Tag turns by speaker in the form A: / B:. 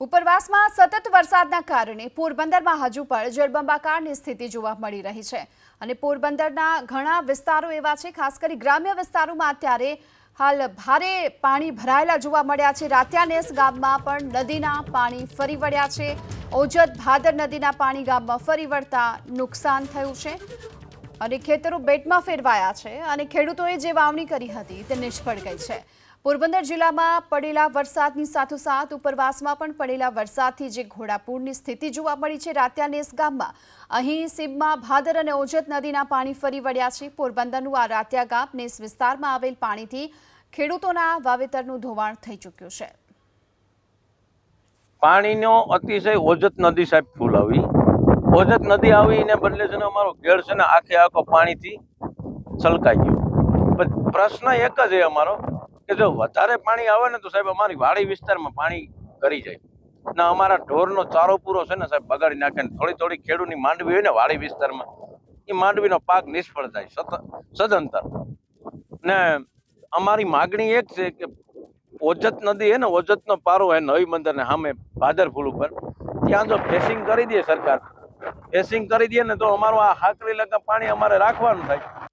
A: ઉપરવાસમાં સતત વરસાદના કારણે પોરબંદરમાં હજુ પણ જળબંબાકારની સ્થિતિ જોવા મળી રહી છે. અને પોરબંદરના ઘણા વિસ્તારો એવા છે, ખાસ કરી ગ્રામ્ય વિસ્તારોમાં અત્યારે હાલ ભારે પાણી ભરાયેલા જોવા મળ્યા છે. રાત્યાનેસ ગામમાં પણ નદીના પાણી ફરી વળ્યા છે. ઓજત ભાદર નદીના પાણી ગામમાં ફરી વળતા નુકસાન થયું છે. અને ખેતરો બેટમાં ફેરવાયા છે અને ખેડૂતોએ જે વાવણી કરી હતી તે નિષ્ફળ ગઈ છે. પોરબંદર જિલ્લામાં પડેલા વરસાદની સાથોસાથ ઉપરવાસમાં પણ પડેલા વરસાદથી જે ઘોડાપૂરની સ્થિતિ જોવા મળી છે, રાત્યાનેસ ગામમાં. અહીં સીમમાં ભાદર અને ઓજત નદીના પાણી ફરી વળ્યા છે. પોરબંદરનું આ રાત્યા ગામ નેસ વિસ્તારમાં આવેલ પાણીથી ખેડૂતોના વાવેતરનું ધોવાણ થઈ ચૂક્યું છે.
B: પાણીનો અતિશય ઓજત નદી સાહેબ ફૂલ આવી ઓજત નદી આવી એને બદલે છે ને અમારો ઘેર છે ને આખે આખો પાણીથી છલકાઈ ગયો. પ્રશ્ન એક જ એ અમારો. કે જો વધારે પાણી આવે ને તો સાહેબ અમારી વાડી વિસ્તારમાં પાણી કરી જાય. ના અમારા ઢોરનો ચારો પૂરો છે ને સાહેબ બગાડી નાખે ને થોડી થોડી ખેડૂતની માંડવી હોય ને વાડી વિસ્તારમાં, એ માંડવીનો પાક નિષ્ફળ થાય સત, સદંતર. ને અમારી માગણી એક છે કે ઓજત નદી હે ને ઓજતનો પારો હે નવી મંદિર ને સામે ભાદરફૂલ ઉપર, ત્યાં જો ફેસિંગ કરી દે સરકાર, ફેસિંગ કરી દે ને તો અમારું આ હાકરી લગા પાણી અમારે રાખવાનું થાય.